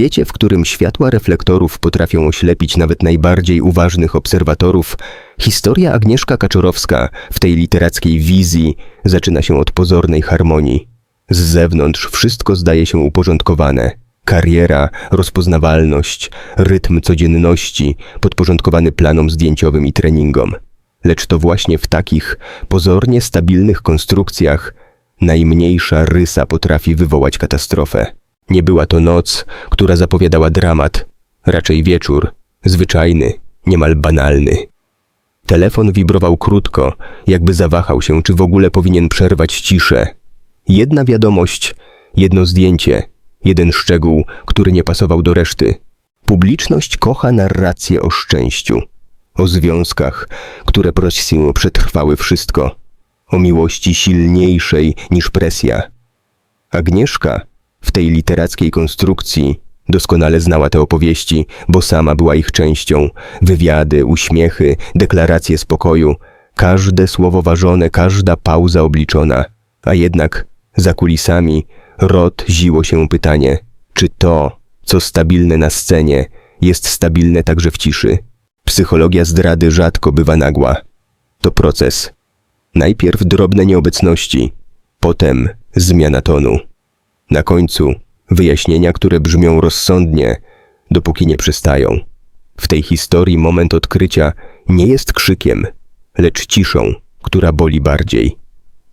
świecie, w którym światła reflektorów potrafią oślepić nawet najbardziej uważnych obserwatorów, historia Agnieszka Kaczorowska w tej literackiej wizji zaczyna się od pozornej harmonii. Z zewnątrz wszystko zdaje się uporządkowane. Kariera, rozpoznawalność, rytm codzienności, podporządkowany planom zdjęciowym i treningom. Lecz to właśnie w takich pozornie stabilnych konstrukcjach najmniejsza rysa potrafi wywołać katastrofę. Nie była to noc, która zapowiadała dramat, raczej wieczór, zwyczajny, niemal banalny. Telefon wibrował krótko, jakby zawahał się, czy w ogóle powinien przerwać ciszę. Jedna wiadomość, jedno zdjęcie, jeden szczegół, który nie pasował do reszty. Publiczność kocha narrację o szczęściu, o związkach, które prosją przetrwały wszystko, o miłości silniejszej niż presja. Agnieszka w tej literackiej konstrukcji doskonale znała te opowieści, bo sama była ich częścią. Wywiady, uśmiechy, deklaracje spokoju, każde słowo ważone, każda pauza obliczona. A jednak za kulisami rod ziło się pytanie, czy to, co stabilne na scenie, jest stabilne także w ciszy. Psychologia zdrady rzadko bywa nagła. To proces. Najpierw drobne nieobecności, potem zmiana tonu. Na końcu wyjaśnienia, które brzmią rozsądnie, dopóki nie przystają. W tej historii moment odkrycia nie jest krzykiem, lecz ciszą, która boli bardziej.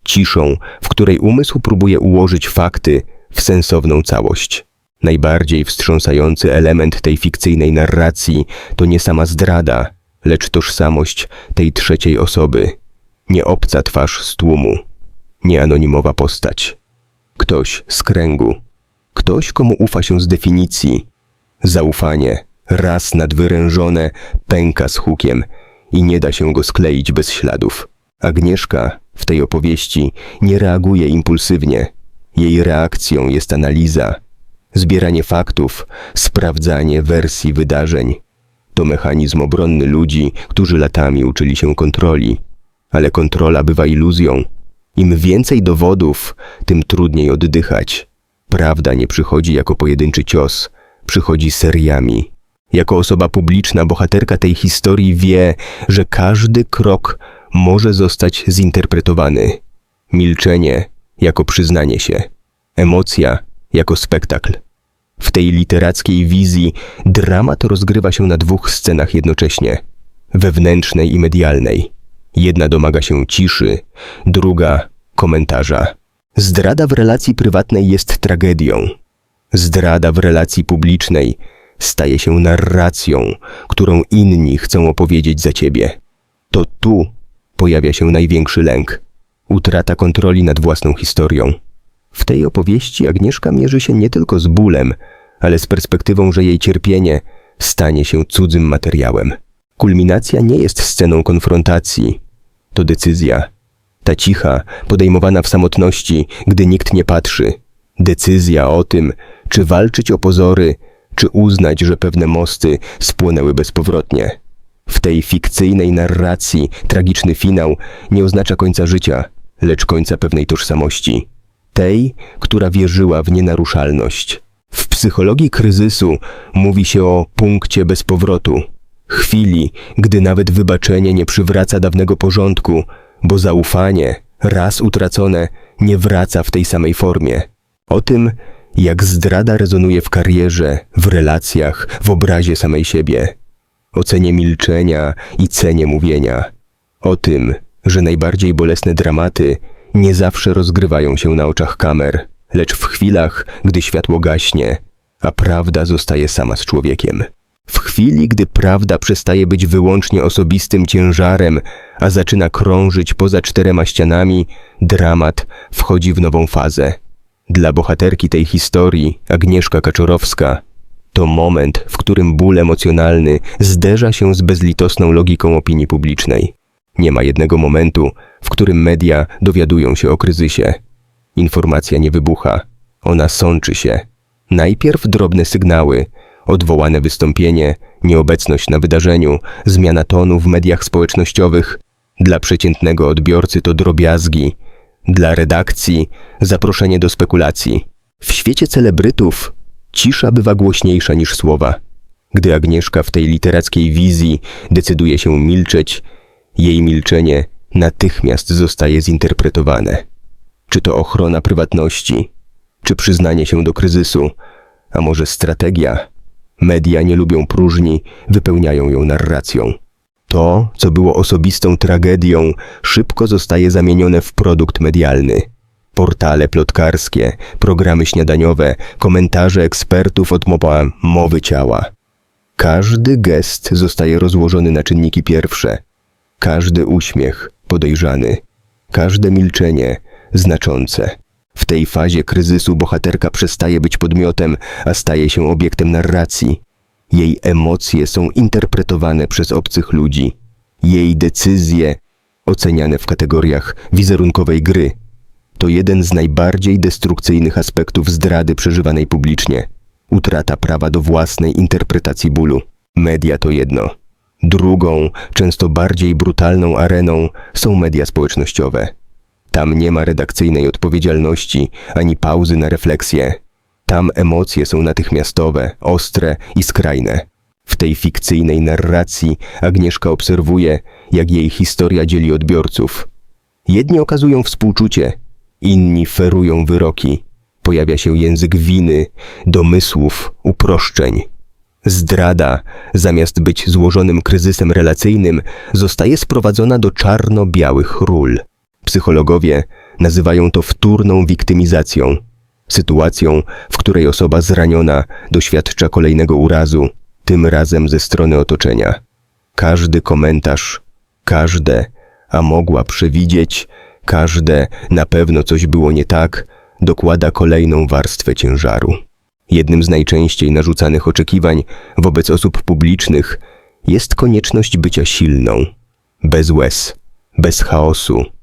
Ciszą, w której umysł próbuje ułożyć fakty w sensowną całość. Najbardziej wstrząsający element tej fikcyjnej narracji to nie sama zdrada, lecz tożsamość tej trzeciej osoby. Nie obca twarz z tłumu, nie anonimowa postać. Ktoś z kręgu. Ktoś, komu ufa się z definicji. Zaufanie, raz nadwyrężone, pęka z hukiem i nie da się go skleić bez śladów. Agnieszka w tej opowieści nie reaguje impulsywnie. Jej reakcją jest analiza, zbieranie faktów, sprawdzanie wersji wydarzeń. To mechanizm obronny ludzi, którzy latami uczyli się kontroli. Ale kontrola bywa iluzją. Im więcej dowodów, tym trudniej oddychać. Prawda nie przychodzi jako pojedynczy cios, przychodzi seriami. Jako osoba publiczna, bohaterka tej historii wie, że każdy krok może zostać zinterpretowany. Milczenie jako przyznanie się, emocja jako spektakl. W tej literackiej wizji dramat rozgrywa się na dwóch scenach jednocześnie wewnętrznej i medialnej. Jedna domaga się ciszy, druga komentarza. Zdrada w relacji prywatnej jest tragedią. Zdrada w relacji publicznej staje się narracją, którą inni chcą opowiedzieć za ciebie. To tu pojawia się największy lęk utrata kontroli nad własną historią. W tej opowieści Agnieszka mierzy się nie tylko z bólem, ale z perspektywą, że jej cierpienie stanie się cudzym materiałem. Kulminacja nie jest sceną konfrontacji, to decyzja. Ta cicha, podejmowana w samotności, gdy nikt nie patrzy. Decyzja o tym, czy walczyć o pozory, czy uznać, że pewne mosty spłonęły bezpowrotnie. W tej fikcyjnej narracji tragiczny finał nie oznacza końca życia, lecz końca pewnej tożsamości. Tej, która wierzyła w nienaruszalność. W psychologii kryzysu mówi się o punkcie bez powrotu. Chwili, gdy nawet wybaczenie nie przywraca dawnego porządku, bo zaufanie, raz utracone, nie wraca w tej samej formie. O tym, jak zdrada rezonuje w karierze, w relacjach, w obrazie samej siebie. O cenie milczenia i cenie mówienia. O tym, że najbardziej bolesne dramaty nie zawsze rozgrywają się na oczach kamer, lecz w chwilach, gdy światło gaśnie, a prawda zostaje sama z człowiekiem. W chwili, gdy prawda przestaje być wyłącznie osobistym ciężarem, a zaczyna krążyć poza czterema ścianami, dramat wchodzi w nową fazę. Dla bohaterki tej historii, Agnieszka Kaczorowska, to moment, w którym ból emocjonalny zderza się z bezlitosną logiką opinii publicznej. Nie ma jednego momentu, w którym media dowiadują się o kryzysie. Informacja nie wybucha, ona sączy się. Najpierw drobne sygnały, odwołane wystąpienie, nieobecność na wydarzeniu, zmiana tonu w mediach społecznościowych. Dla przeciętnego odbiorcy to drobiazgi, dla redakcji zaproszenie do spekulacji. W świecie celebrytów Cisza bywa głośniejsza niż słowa. Gdy Agnieszka w tej literackiej wizji decyduje się milczeć, jej milczenie natychmiast zostaje zinterpretowane. Czy to ochrona prywatności, czy przyznanie się do kryzysu, a może strategia? Media nie lubią próżni, wypełniają ją narracją. To, co było osobistą tragedią, szybko zostaje zamienione w produkt medialny. Portale plotkarskie, programy śniadaniowe, komentarze ekspertów od mowy ciała. Każdy gest zostaje rozłożony na czynniki pierwsze. Każdy uśmiech podejrzany. Każde milczenie znaczące. W tej fazie kryzysu bohaterka przestaje być podmiotem, a staje się obiektem narracji. Jej emocje są interpretowane przez obcych ludzi. Jej decyzje oceniane w kategoriach wizerunkowej gry. To jeden z najbardziej destrukcyjnych aspektów zdrady przeżywanej publicznie. Utrata prawa do własnej interpretacji bólu. Media to jedno. Drugą, często bardziej brutalną areną są media społecznościowe. Tam nie ma redakcyjnej odpowiedzialności ani pauzy na refleksję. Tam emocje są natychmiastowe, ostre i skrajne. W tej fikcyjnej narracji Agnieszka obserwuje, jak jej historia dzieli odbiorców. Jedni okazują współczucie, inni ferują wyroki. Pojawia się język winy, domysłów, uproszczeń. Zdrada, zamiast być złożonym kryzysem relacyjnym, zostaje sprowadzona do czarno-białych ról. Psychologowie nazywają to wtórną wiktymizacją, sytuacją, w której osoba zraniona doświadcza kolejnego urazu, tym razem ze strony otoczenia. Każdy komentarz, każde, a mogła przewidzieć, każde na pewno coś było nie tak, dokłada kolejną warstwę ciężaru. Jednym z najczęściej narzucanych oczekiwań wobec osób publicznych jest konieczność bycia silną, bez łez, bez chaosu,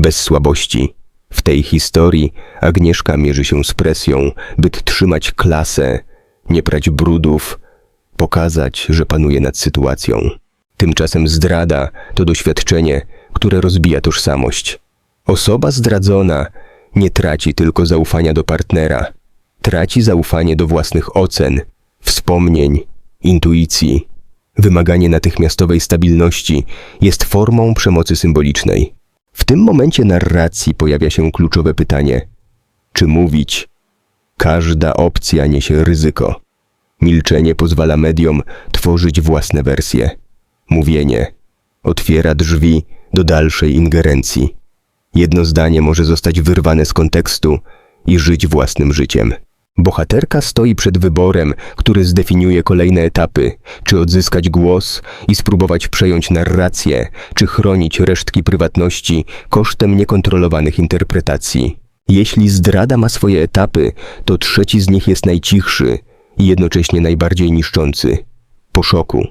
bez słabości. W tej historii Agnieszka mierzy się z presją, by trzymać klasę, nie prać brudów, pokazać, że panuje nad sytuacją. Tymczasem zdrada to doświadczenie, które rozbija tożsamość. Osoba zdradzona nie traci tylko zaufania do partnera, traci zaufanie do własnych ocen, wspomnień, intuicji. Wymaganie natychmiastowej stabilności jest formą przemocy symbolicznej. W tym momencie narracji pojawia się kluczowe pytanie: czy mówić? Każda opcja niesie ryzyko. Milczenie pozwala mediom tworzyć własne wersje. Mówienie otwiera drzwi do dalszej ingerencji. Jedno zdanie może zostać wyrwane z kontekstu i żyć własnym życiem. Bohaterka stoi przed wyborem, który zdefiniuje kolejne etapy: czy odzyskać głos i spróbować przejąć narrację, czy chronić resztki prywatności kosztem niekontrolowanych interpretacji. Jeśli zdrada ma swoje etapy, to trzeci z nich jest najcichszy i jednocześnie najbardziej niszczący. Po szoku,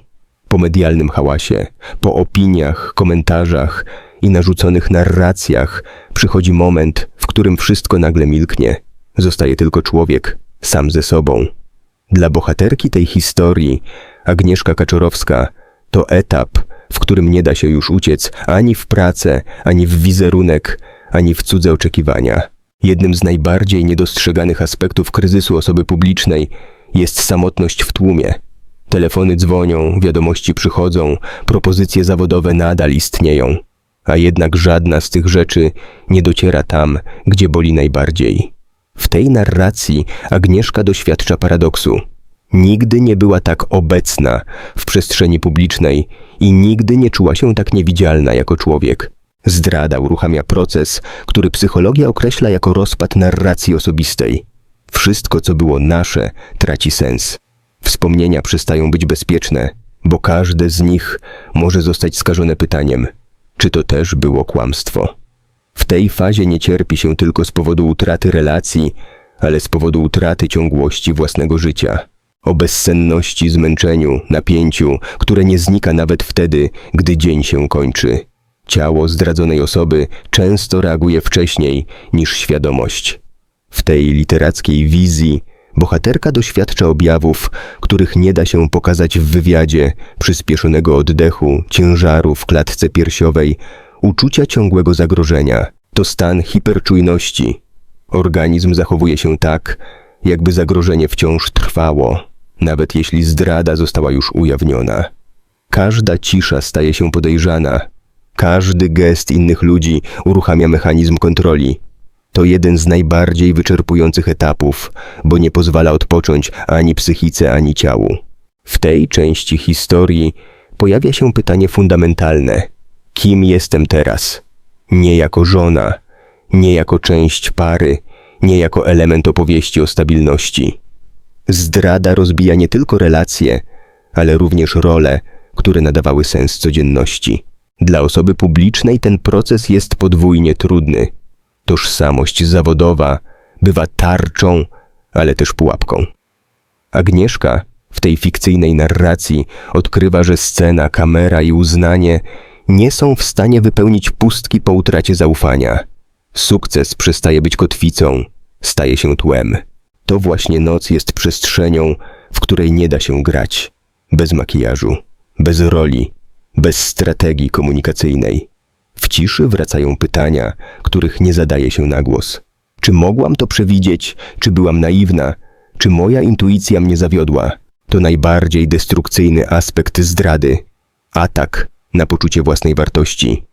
po medialnym hałasie, po opiniach, komentarzach i narzuconych narracjach przychodzi moment, w którym wszystko nagle milknie. Zostaje tylko człowiek, sam ze sobą. Dla bohaterki tej historii, Agnieszka Kaczorowska, to etap, w którym nie da się już uciec ani w pracę, ani w wizerunek, ani w cudze oczekiwania. Jednym z najbardziej niedostrzeganych aspektów kryzysu osoby publicznej jest samotność w tłumie. Telefony dzwonią, wiadomości przychodzą, propozycje zawodowe nadal istnieją, a jednak żadna z tych rzeczy nie dociera tam, gdzie boli najbardziej. W tej narracji Agnieszka doświadcza paradoksu. Nigdy nie była tak obecna w przestrzeni publicznej i nigdy nie czuła się tak niewidzialna jako człowiek. Zdrada uruchamia proces, który psychologia określa jako rozpad narracji osobistej. Wszystko, co było nasze, traci sens. Wspomnienia przestają być bezpieczne, bo każde z nich może zostać skażone pytaniem: czy to też było kłamstwo? W tej fazie nie cierpi się tylko z powodu utraty relacji, ale z powodu utraty ciągłości własnego życia. O bezsenności, zmęczeniu, napięciu, które nie znika nawet wtedy, gdy dzień się kończy. Ciało zdradzonej osoby często reaguje wcześniej niż świadomość. W tej literackiej wizji bohaterka doświadcza objawów, których nie da się pokazać w wywiadzie, przyspieszonego oddechu, ciężaru w klatce piersiowej, uczucia ciągłego zagrożenia. To stan hiperczujności. Organizm zachowuje się tak, jakby zagrożenie wciąż trwało, nawet jeśli zdrada została już ujawniona. Każda cisza staje się podejrzana. Każdy gest innych ludzi uruchamia mechanizm kontroli. To jeden z najbardziej wyczerpujących etapów, bo nie pozwala odpocząć ani psychice, ani ciału. W tej części historii pojawia się pytanie fundamentalne: kim jestem teraz? Nie jako żona, nie jako część pary, nie jako element opowieści o stabilności. Zdrada rozbija nie tylko relacje, ale również role, które nadawały sens codzienności. Dla osoby publicznej ten proces jest podwójnie trudny. Tożsamość zawodowa bywa tarczą, ale też pułapką. Agnieszka w tej fikcyjnej narracji odkrywa, że scena, kamera i uznanie nie są w stanie wypełnić pustki po utracie zaufania. Sukces przestaje być kotwicą, staje się tłem. To właśnie noc jest przestrzenią, w której nie da się grać. Bez makijażu, bez roli, bez strategii komunikacyjnej. W ciszy wracają pytania, których nie zadaje się na głos. Czy mogłam to przewidzieć? Czy byłam naiwna? Czy moja intuicja mnie zawiodła? To najbardziej destrukcyjny aspekt zdrady. Atak na poczucie własnej wartości.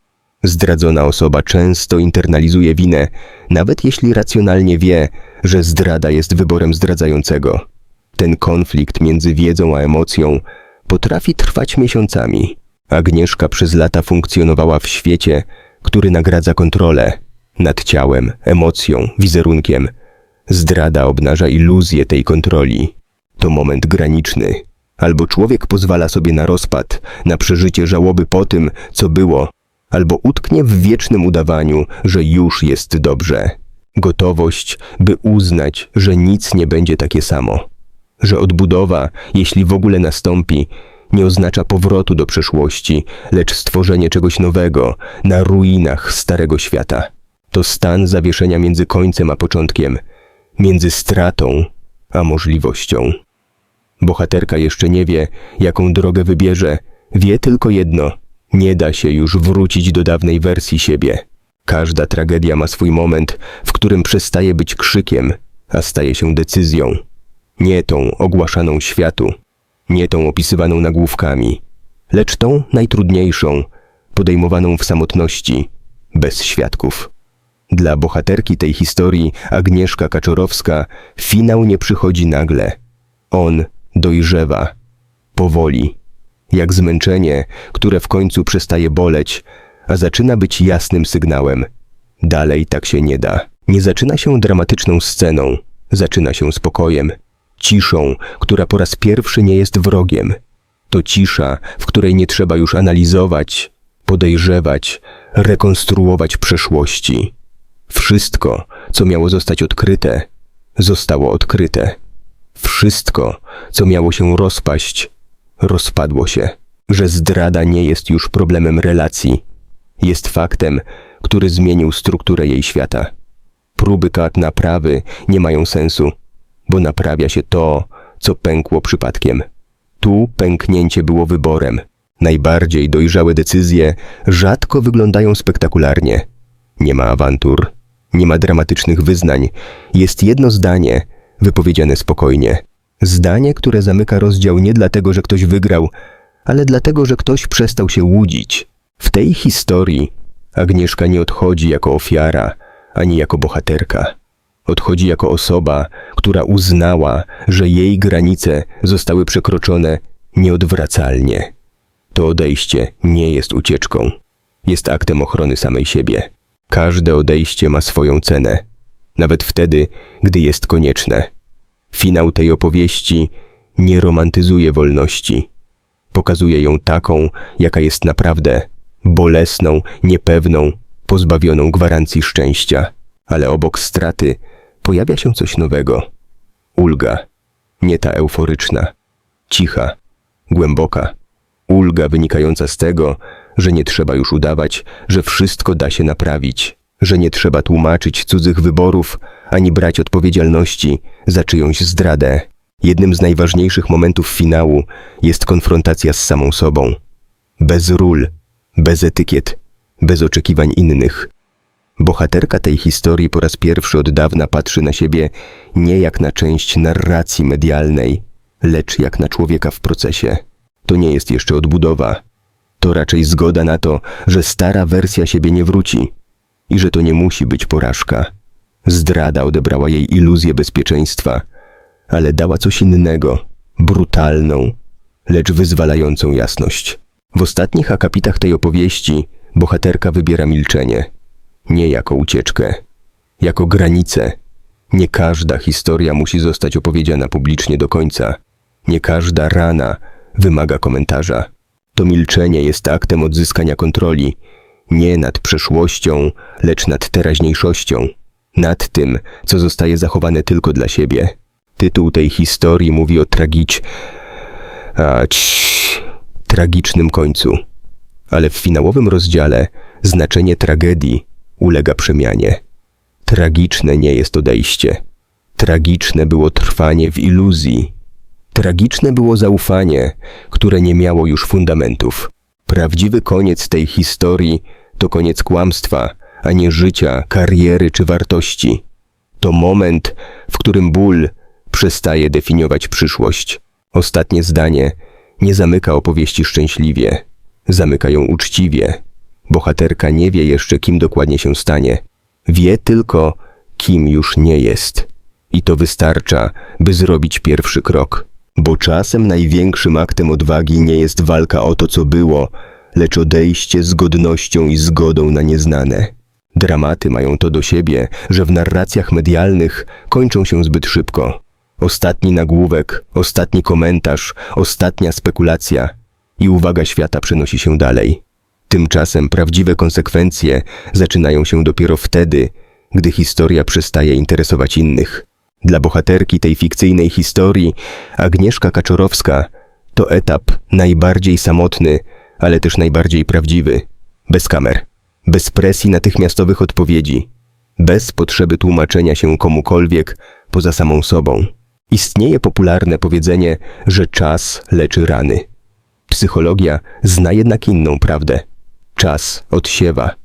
Zdradzona osoba często internalizuje winę, nawet jeśli racjonalnie wie, że zdrada jest wyborem zdradzającego. Ten konflikt między wiedzą a emocją potrafi trwać miesiącami. Agnieszka przez lata funkcjonowała w świecie, który nagradza kontrolę nad ciałem, emocją, wizerunkiem. Zdrada obnaża iluzję tej kontroli. To moment graniczny. Albo człowiek pozwala sobie na rozpad, na przeżycie żałoby po tym, co było, albo utknie w wiecznym udawaniu, że już jest dobrze. Gotowość, by uznać, że nic nie będzie takie samo. Że odbudowa, jeśli w ogóle nastąpi, nie oznacza powrotu do przeszłości, lecz stworzenie czegoś nowego na ruinach starego świata. To stan zawieszenia między końcem a początkiem, między stratą a możliwością. Bohaterka jeszcze nie wie, jaką drogę wybierze, wie tylko jedno: nie da się już wrócić do dawnej wersji siebie. Każda tragedia ma swój moment, w którym przestaje być krzykiem, a staje się decyzją. Nie tą ogłaszaną światu, nie tą opisywaną nagłówkami, lecz tą najtrudniejszą, podejmowaną w samotności, bez świadków. Dla bohaterki tej historii, Agnieszka Kaczorowska, finał nie przychodzi nagle. On dojrzewa, powoli, jak zmęczenie, które w końcu przestaje boleć, a zaczyna być jasnym sygnałem. Dalej tak się nie da. Nie zaczyna się dramatyczną sceną, zaczyna się spokojem, ciszą, która po raz pierwszy nie jest wrogiem. To cisza, w której nie trzeba już analizować, podejrzewać, rekonstruować przeszłości. Wszystko, co miało zostać odkryte, zostało odkryte. Wszystko, co miało się rozpaść, rozpadło się. Że zdrada nie jest już problemem relacji, jest faktem, który zmienił strukturę jej świata. Próby kat naprawy nie mają sensu, bo naprawia się to, co pękło przypadkiem. Tu pęknięcie było wyborem. Najbardziej dojrzałe decyzje rzadko wyglądają spektakularnie. Nie ma awantur, nie ma dramatycznych wyznań. Jest jedno zdanie, wypowiedziane spokojnie. Zdanie, które zamyka rozdział nie dlatego, że ktoś wygrał, ale dlatego, że ktoś przestał się łudzić. W tej historii Agnieszka nie odchodzi jako ofiara, ani jako bohaterka. Odchodzi jako osoba, która uznała, że jej granice zostały przekroczone nieodwracalnie. To odejście nie jest ucieczką, jest aktem ochrony samej siebie. Każde odejście ma swoją cenę, nawet wtedy, gdy jest konieczne. Finał tej opowieści nie romantyzuje wolności. Pokazuje ją taką, jaka jest naprawdę bolesną, niepewną, pozbawioną gwarancji szczęścia. Ale obok straty pojawia się coś nowego. Ulga, nie ta euforyczna, cicha, głęboka. Ulga wynikająca z tego, że nie trzeba już udawać, że wszystko da się naprawić, że nie trzeba tłumaczyć cudzych wyborów, ani brać odpowiedzialności za czyjąś zdradę. Jednym z najważniejszych momentów finału jest konfrontacja z samą sobą. Bez ról, bez etykiet, bez oczekiwań innych. Bohaterka tej historii po raz pierwszy od dawna patrzy na siebie nie jak na część narracji medialnej, lecz jak na człowieka w procesie. To nie jest jeszcze odbudowa. To raczej zgoda na to, że stara wersja siebie nie wróci i że to nie musi być porażka. Zdrada odebrała jej iluzję bezpieczeństwa, ale dała coś innego, brutalną, lecz wyzwalającą jasność. W ostatnich akapitach tej opowieści bohaterka wybiera milczenie, nie jako ucieczkę, jako granicę. Nie każda historia musi zostać opowiedziana publicznie do końca. Nie każda rana wymaga komentarza. To milczenie jest aktem odzyskania kontroli, nie nad przeszłością, lecz nad teraźniejszością, nad tym, co zostaje zachowane tylko dla siebie. Tytuł tej historii mówi o tragić... A, cii, tragicznym końcu. Ale w finałowym rozdziale znaczenie tragedii ulega przemianie. Tragiczne nie jest odejście. Tragiczne było trwanie w iluzji. Tragiczne było zaufanie, które nie miało już fundamentów. Prawdziwy koniec tej historii to koniec kłamstwa, a nie życia, kariery czy wartości. To moment, w którym ból przestaje definiować przyszłość. Ostatnie zdanie nie zamyka opowieści szczęśliwie, zamyka ją uczciwie. Bohaterka nie wie jeszcze, kim dokładnie się stanie. Wie tylko, kim już nie jest. I to wystarcza, by zrobić pierwszy krok. Bo czasem największym aktem odwagi nie jest walka o to, co było, lecz odejście z godnością i zgodą na nieznane. Dramaty mają to do siebie, że w narracjach medialnych kończą się zbyt szybko. Ostatni nagłówek, ostatni komentarz, ostatnia spekulacja i uwaga świata przenosi się dalej. Tymczasem prawdziwe konsekwencje zaczynają się dopiero wtedy, gdy historia przestaje interesować innych. Dla bohaterki tej fikcyjnej historii Agnieszka Kaczorowska to etap najbardziej samotny, ale też najbardziej prawdziwy. Bez kamer, bez presji natychmiastowych odpowiedzi, bez potrzeby tłumaczenia się komukolwiek poza samą sobą. Istnieje popularne powiedzenie, że czas leczy rany. Psychologia zna jednak inną prawdę. Czas odsiewa,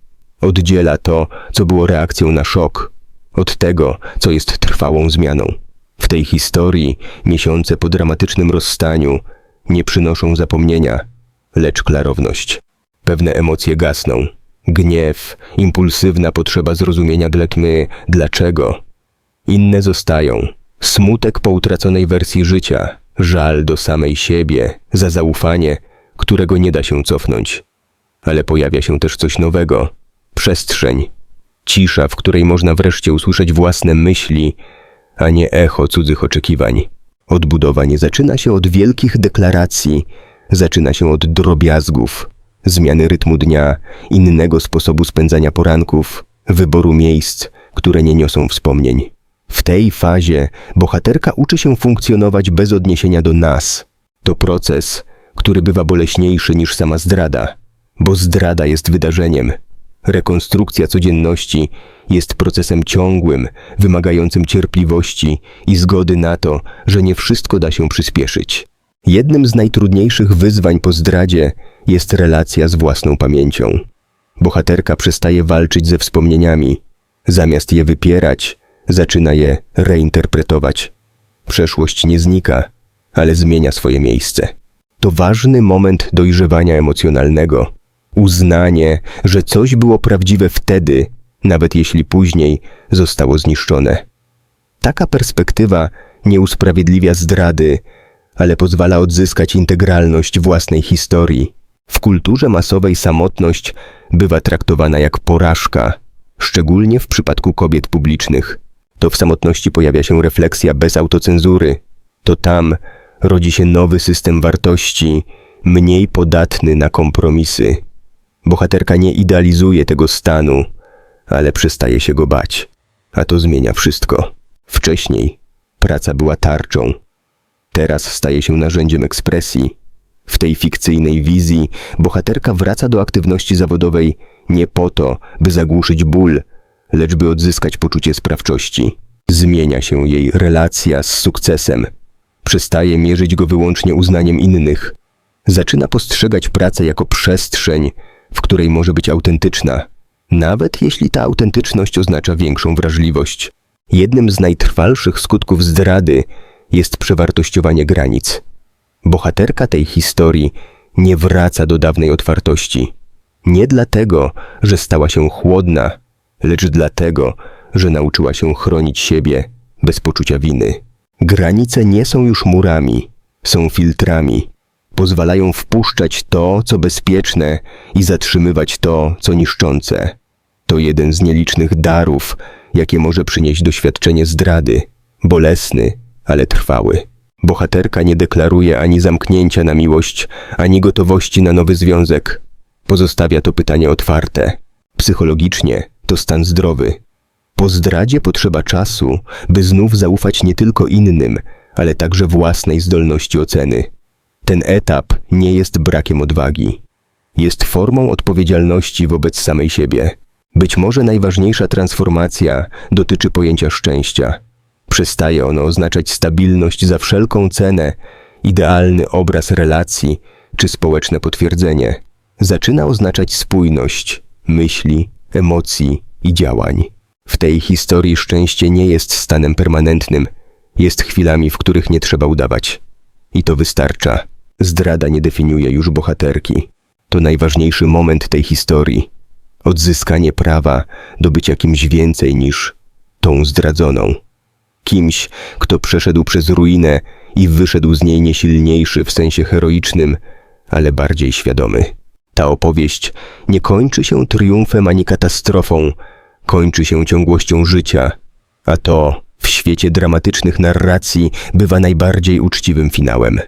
oddziela to, co było reakcją na szok, od tego, co jest trwałą zmianą. W tej historii miesiące po dramatycznym rozstaniu nie przynoszą zapomnienia, lecz klarowność. Pewne emocje gasną. Gniew, impulsywna potrzeba zrozumienia dlatmy dlaczego. Inne zostają. Smutek po utraconej wersji życia, żal do samej siebie, za zaufanie, którego nie da się cofnąć. Ale pojawia się też coś nowego. Przestrzeń. Cisza, w której można wreszcie usłyszeć własne myśli, a nie echo cudzych oczekiwań. Odbudowa nie zaczyna się od wielkich deklaracji, zaczyna się od drobiazgów, zmiany rytmu dnia, innego sposobu spędzania poranków, wyboru miejsc, które nie niosą wspomnień. W tej fazie bohaterka uczy się funkcjonować bez odniesienia do nas. To proces, który bywa boleśniejszy niż sama zdrada, bo zdrada jest wydarzeniem. Rekonstrukcja codzienności jest procesem ciągłym, wymagającym cierpliwości i zgody na to, że nie wszystko da się przyspieszyć. Jednym z najtrudniejszych wyzwań po zdradzie jest relacja z własną pamięcią. Bohaterka przestaje walczyć ze wspomnieniami. Zamiast je wypierać, zaczyna je reinterpretować. Przeszłość nie znika, ale zmienia swoje miejsce. To ważny moment dojrzewania emocjonalnego. Uznanie, że coś było prawdziwe wtedy, nawet jeśli później zostało zniszczone. Taka perspektywa nie usprawiedliwia zdrady, ale pozwala odzyskać integralność własnej historii. W kulturze masowej samotność bywa traktowana jak porażka, szczególnie w przypadku kobiet publicznych. To w samotności pojawia się refleksja bez autocenzury. To tam rodzi się nowy system wartości, mniej podatny na kompromisy. Bohaterka nie idealizuje tego stanu, ale przestaje się go bać. A to zmienia wszystko. Wcześniej praca była tarczą, teraz staje się narzędziem ekspresji. W tej fikcyjnej wizji bohaterka wraca do aktywności zawodowej nie po to, by zagłuszyć ból, lecz by odzyskać poczucie sprawczości. Zmienia się jej relacja z sukcesem. Przestaje mierzyć go wyłącznie uznaniem innych. Zaczyna postrzegać pracę jako przestrzeń, w której może być autentyczna, nawet jeśli ta autentyczność oznacza większą wrażliwość. Jednym z najtrwalszych skutków zdrady jest przewartościowanie granic. Bohaterka tej historii nie wraca do dawnej otwartości. Nie dlatego, że stała się chłodna, lecz dlatego, że nauczyła się chronić siebie bez poczucia winy. Granice nie są już murami, są filtrami. Pozwalają wpuszczać to, co bezpieczne i zatrzymywać to, co niszczące. To jeden z nielicznych darów, jakie może przynieść doświadczenie zdrady. Bolesny, ale trwały. Bohaterka nie deklaruje ani zamknięcia na miłość, ani gotowości na nowy związek. Pozostawia to pytanie otwarte. Psychologicznie to stan zdrowy. Po zdradzie potrzeba czasu, by znów zaufać nie tylko innym, ale także własnej zdolności oceny. Ten etap nie jest brakiem odwagi. Jest formą odpowiedzialności wobec samej siebie. Być może najważniejsza transformacja dotyczy pojęcia szczęścia. Przestaje ono oznaczać stabilność za wszelką cenę, idealny obraz relacji czy społeczne potwierdzenie. Zaczyna oznaczać spójność myśli, emocji i działań. W tej historii szczęście nie jest stanem permanentnym, jest chwilami, w których nie trzeba udawać. I to wystarcza. Zdrada nie definiuje już bohaterki. To najważniejszy moment tej historii. Odzyskanie prawa do bycia kimś więcej niż tą zdradzoną. Kimś, kto przeszedł przez ruinę i wyszedł z niej nie silniejszy w sensie heroicznym, ale bardziej świadomy. Ta opowieść nie kończy się triumfem ani katastrofą, kończy się ciągłością życia, a to w świecie dramatycznych narracji bywa najbardziej uczciwym finałem.